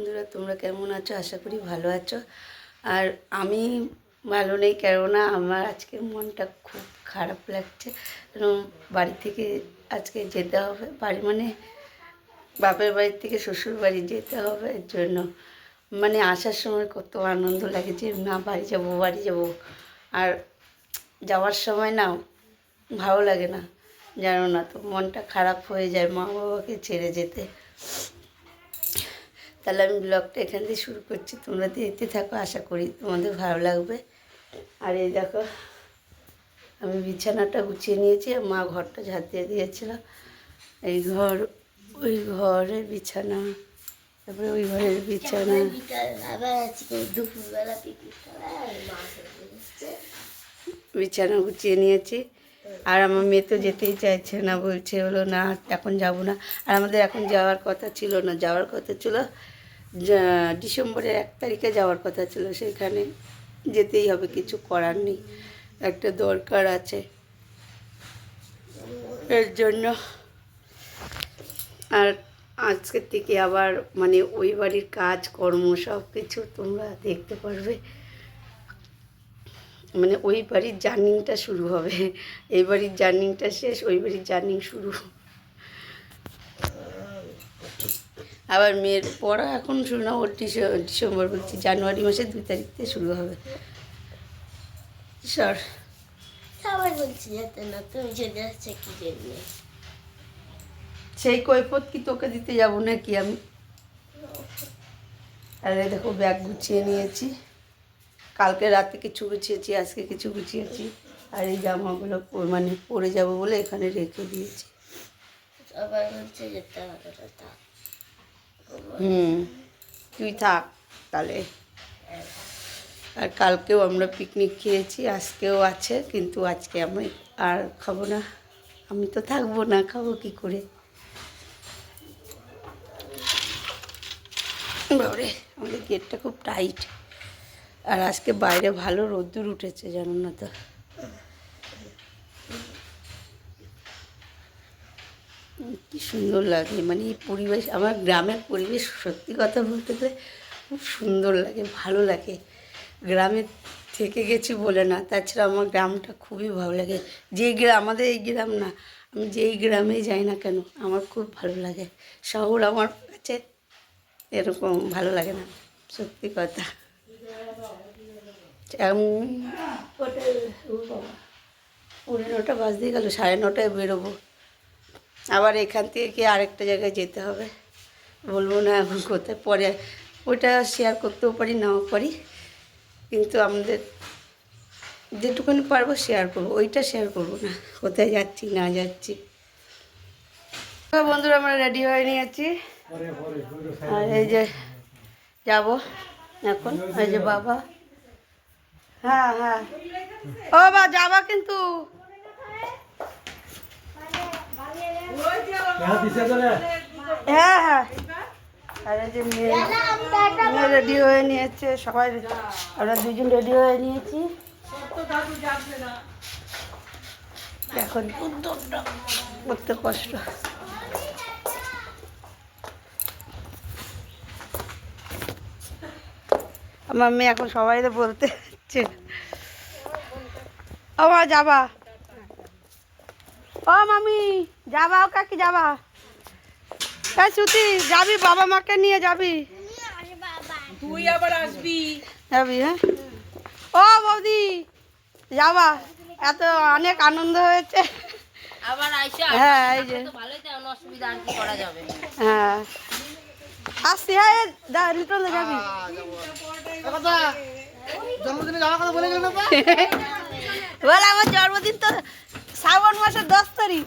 বন্ধুরা, তোমরা কেমন আছো? আশা করি ভালো আছো। আর আমি ভালো নেই, কেননা আমার আজকে মনটা খুব খারাপ লাগছে। কারণ বাড়ি থেকে আজকে যেতে হবে, বাড়ি মানে বাপের বাড়ি থেকে শ্বশুর বাড়ি যেতে হবে এর জন্য। মানে আসার সময় কত আনন্দ লাগে যে, না, বাড়ি যাব বাড়ি যাব। আর যাওয়ার সময় না ভালো লাগে না, জানো না তো, মনটা খারাপ হয়ে যায় মা বাবাকে ছেড়ে যেতে। তাহলে আমি ব্লগটা এখান থেকে শুরু করছি। তোমরা দেখতে থাকো, আশা করি তোমাদের ভালো লাগবে। আর এই দেখো, আমি বিছানাটা গুছিয়ে নিয়েছি মা ঘরটা ঝাঁট দিয়ে দিয়েছিল। এই ঘর, ওই ঘরের বিছানা, তারপরে ওই ঘরের বিছানা। বিছানা গুছিয়ে নিয়েছি। আর আমার মেয়ে তো যেতেই চাইছে না, বলছে হলো না, এখন যাব না। আর আমাদের এখন যাওয়ার কথা ছিল না, যাওয়ার কথা ছিল। ডিসেম্বরের এক তারিখে যাওয়ার কথা ছিল, সেখানে যেতেই হবে, কিছু করার নেই, একটা দরকার আছে। এর জন্য আর আজকের থেকে আবার মানে ওই বাড়ির কাজ কর্ম সব কিছু তোমরা দেখতে পারবে। মানে ওই বাড়ির জার্নিংটা শুরু হবে, এই বাড়ির জার্নিংটা শেষ, ওই বাড়ির জার্নিং শুরু আবার মেয়ের পড়া এখন শুরু না ওর ডিসে- ডিসেম্বর বলছি জানুয়ারি মাসের দুই তারিখ থেকে শুরু হবে। সর সবাই বলছে যেতে না তুমি চলে আসছে কি জন্য? সেই কৈফত কি তোকে দিতে যাব নাকি আমি? আর দেখো ব্যাগ গুছিয়ে নিয়েছি। কালকে রাতে কিছু গুছিয়েছি আজকে কিছু গুছিয়েছি। আর এই জামাগুলো মানে পরে যাব বলে এখানে রেখে দিয়েছি। সবাই বলছে যেতে হবে হুম। তুই থাক তাহলে। আর কালকেও আমরা পিকনিক খেয়েছি, আজকেও আছে, কিন্তু আজকে আমি আর খাব না। আমি তো থাকব না, খাব কি করে? বাবরে আমাদের গেটটা খুব টাইট আর আজকে বাইরে ভালো রোদ্দুর উঠেছে, জানো না তো? কি সুন্দর লাগে। মানে এই পরিবেশ, আমার গ্রামের পরিবেশ সত্যি কথা বলতে গেলে খুব সুন্দর লাগে, ভালো লাগে। গ্রামে থেকে গেছি বলে না, তাছাড়া আমার গ্রামটা খুবই ভালো লাগে। যে গ্রাম আমাদের এই গ্রাম না, আমি যেই গ্রামে যাই না কেন, আমার খুব ভালো লাগে। শহর আমার কাছে এরকম ভালো লাগে না, সত্যি কথা। এমন ওটা ও বাবা পৌনে নটা বাজতে গেল, সাড়ে নটায় বেরোবো। আবার এখান থেকে কি আরেকটা জায়গায় যেতে হবে। বলব না এখন কোথায়, পরে ওটা শেয়ার করতেও পারি, নাও পারি। কিন্তু আমাদের যেটুকুনি পারব শেয়ার করব, ওইটা শেয়ার করব না, কোথায় যাচ্ছি, না যাচ্ছি। বন্ধুরা, আমরা রেডি হয়ে নিয়েছি। আর এই যে যাব এখন, এই যে বাবা। হ্যাঁ হ্যাঁ। ও বা, যাবা কিন্তু। হ্যাঁ হ্যাঁ আর যে মেয়ে। মেয়ে রেডি হয়ে নিয়েছে, সবাই আমরা দুজন রেডি হয়ে নিয়েছি। এখন করতে কষ্ট। আমার মেয়ে এখন সবাই বলতে হচ্ছে। ও যাবা। ও মামি। যাবা ও কাকি যাবা। এই সুতি যাবি বাবা মাকে নিয়ে যাবি। তুই আবার আসবি। যাবি হ্যাঁ? ও বৌদি যাবা। এত অনেক আনন্দ হয়েছে। আবার আইসা হ্যাঁ এই যে। ভালোই অসুবিধা আর কি করা যাবে। হ্যাঁ। আসছি হ্যাঁ দা যাবি। বল আমার জন্মদিন তো শ্রাবণ মাসের দশ তারিখ।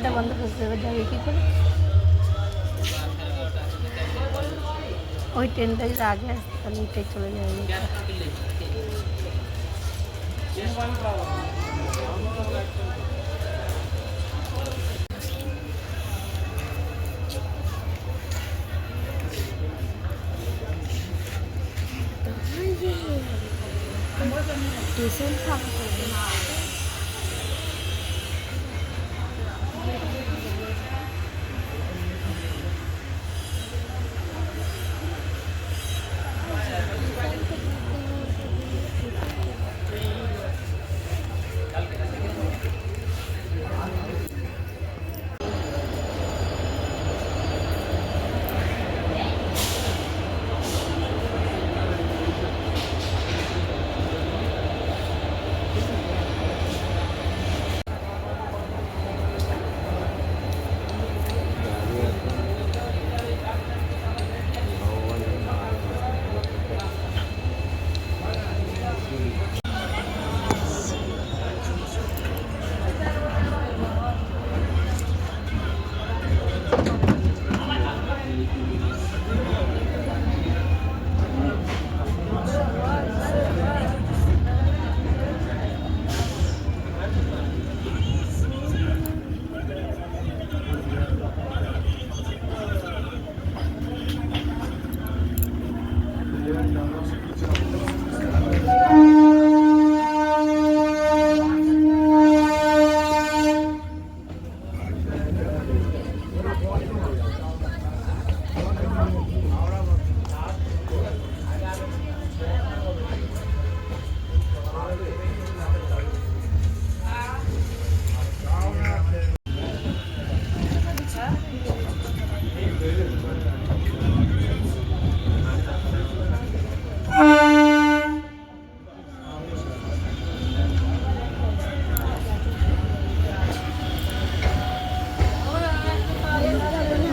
লোকালটা বন্ধ করতে হবে যাবে কী করে ওই ট্রেনটা যদি আগে আসতে তাহলে ওইটাই চলে যাবে টিউশন থাকবে Thank you.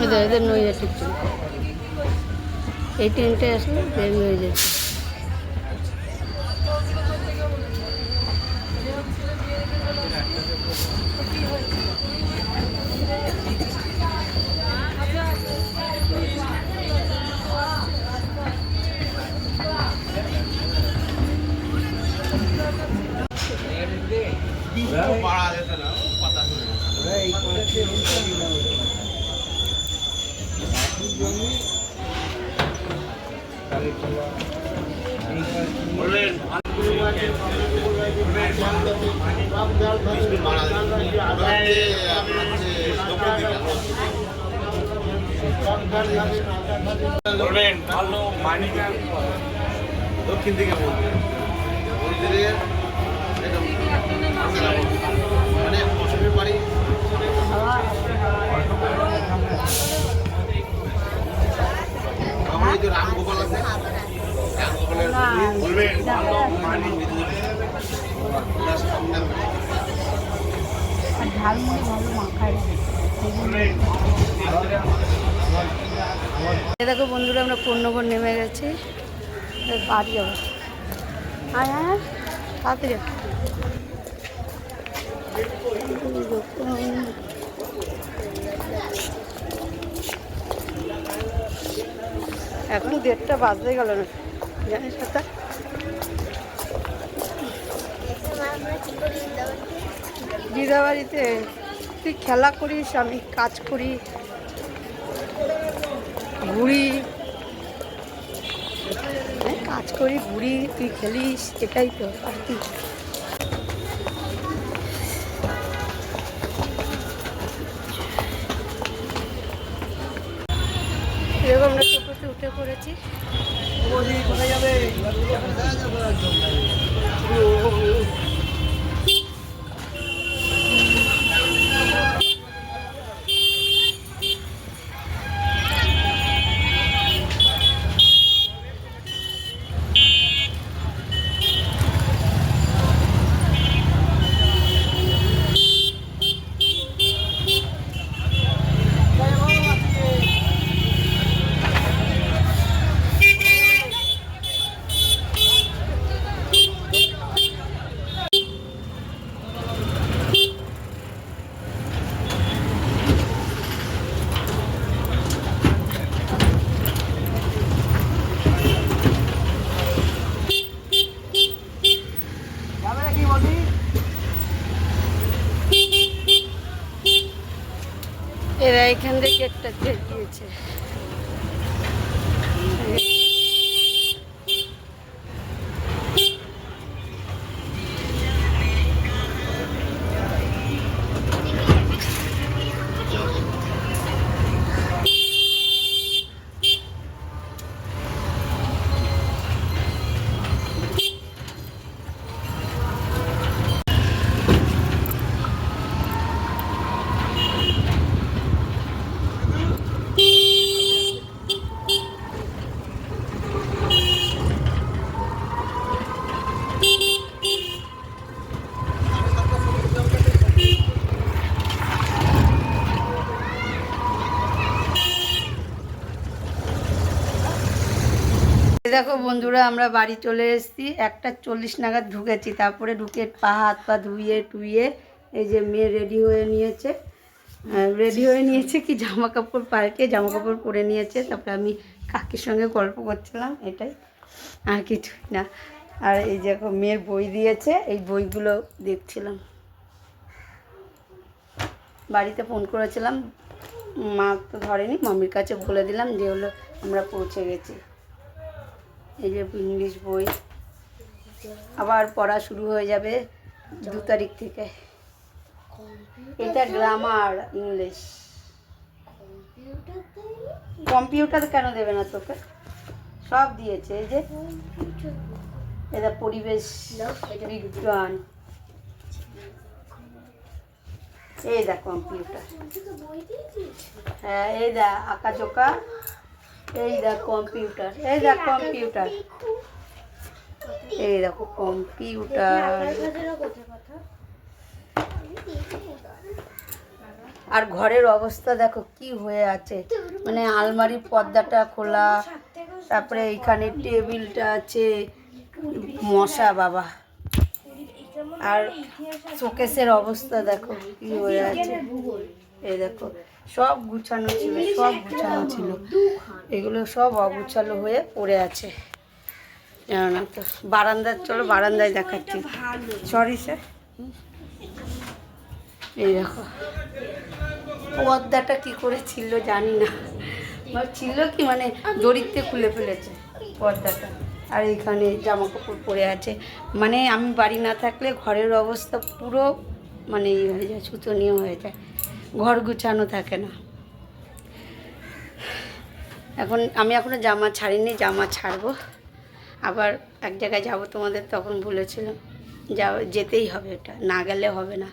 এদের এদের নইয়া ঠিক এই ট্রেনটায় আসলে দেরি হয়ে যাচ্ছে দক্ষিণ দিকে বলবে মন্দিরের একদম মানে অসমের বাড়ি আমার এই যে রামগোপাল আছে রামগোপালের বলবেন মানি ঝালমুড়ি ভালো মাখায় দেখো বন্ধুরা আমরা পূর্ণগর নেমে গেছি। বাড়ি যাব। আয় আয়, তাড়াতাড়ি। এখন দেড়টা বাজতে গেল না। জানিস কথা? দিদাবাড়িতে তুই খেলা করিস, আমি কাজ করি, ঘুরি। হ্যাঁ, কাজ করি, ঘুরি, তুই খেলিস, এটাই তো, আর কি। এরকম উঠে পড়েছি। কোথায় যাবে? এরা এখান থেকে একটা দিয়ে দিয়েছে। দেখো বন্ধুরা, আমরা বাড়ি চলে এসেছি। একটা চল্লিশ নাগাদ ঢুকেছি, তারপরে ঢুকে পা, হাত, পা ধুইয়ে, টুইয়ে এই যে মেয়ে রেডি হয়ে নিয়েছে। রেডি হয়ে নিয়েছে কি জামা কাপড় পাল্টে জামা কাপড় পরে নিয়েছে। তারপরে আমি কাকির সঙ্গে গল্প করছিলাম, এটাই আর কিছুই না। আর এই যে মেয়ের বই দিয়েছে, এই বইগুলো দেখছিলাম। বাড়িতে ফোন করেছিলাম, মা তো ধরেনি, মামির কাছে বলে দিলাম যে হলো আমরা পৌঁছে গেছি। এই যে ইংলিশ বই। আবার পড়া শুরু হয়ে যাবে দু তারিখ থেকে। এটা গ্রামার ইংলিশ কম্পিউটার কেন দেবে না তোকে? সব দিয়েছে, এই যে এটা পরিবেশ বিজ্ঞান। এই দেখ কম্পিউটার হ্যাঁ এই দেখ আঁকা চোকা এই দেখ কম্পিউটার এই দেখ কম্পিউটার এই দেখো কম্পিউটার আর ঘরের অবস্থা দেখো কি হয়ে আছে। মানে আলমারির পর্দাটা খোলা, তারপরে এইখানে টেবিলটা আছে। মশা বাবা। আর শোকেসের অবস্থা দেখো কি হয়ে আছে। এই দেখো সব গুছানো ছিল সব গুছানো ছিল। এগুলো সব অগুছালো হয়ে পড়ে আছে। জানো তো বারান্দার চলো বারান্দায় দেখাচ্ছি। সরি স্যার এই দেখো। পর্দাটা কি করে ছিল জানি না। ছিল কি মানে জড়িতে খুলে ফেলেছে পর্দাটা আর এখানে জামা কাপড় পরে আছে। মানে আমি বাড়ি না থাকলে ঘরের অবস্থা পুরো মানে ইয়ে হয়ে যায় ছুতনীয় হয়ে যায়। ঘর গুছানো থাকে না। এখন আমি এখনও জামা ছাড়িনি, জামা ছাড়বো। আবার এক জায়গায় যাব তোমাদের তখন বলেছিলাম যা যেতেই হবে এটা না গেলে হবে না।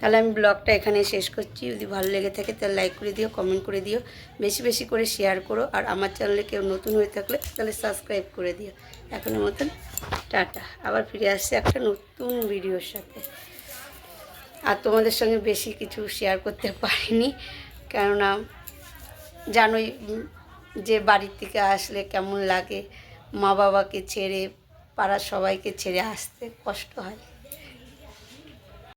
তাহলে আমি ব্লগটা এখানে শেষ করছি। যদি ভালো লেগে থাকে তাহলে লাইক করে দিও, কমেন্ট করে দিও, বেশি বেশি করে শেয়ার করো। আর আমার চ্যানেলে কেউ নতুন হয়ে থাকলে তাহলে সাবস্ক্রাইব করে দিও। এখনের মতন টাটা। আবার ফিরে আসছে একটা নতুন ভিডিওর সাথে। আর তোমাদের সঙ্গে বেশি কিছু শেয়ার করতে পারিনি। কেননা জানোই যে বাড়ির থেকে আসলে কেমন লাগে মা বাবাকে ছেড়ে, পাড়ার সবাইকে ছেড়ে আসতে কষ্ট হয়।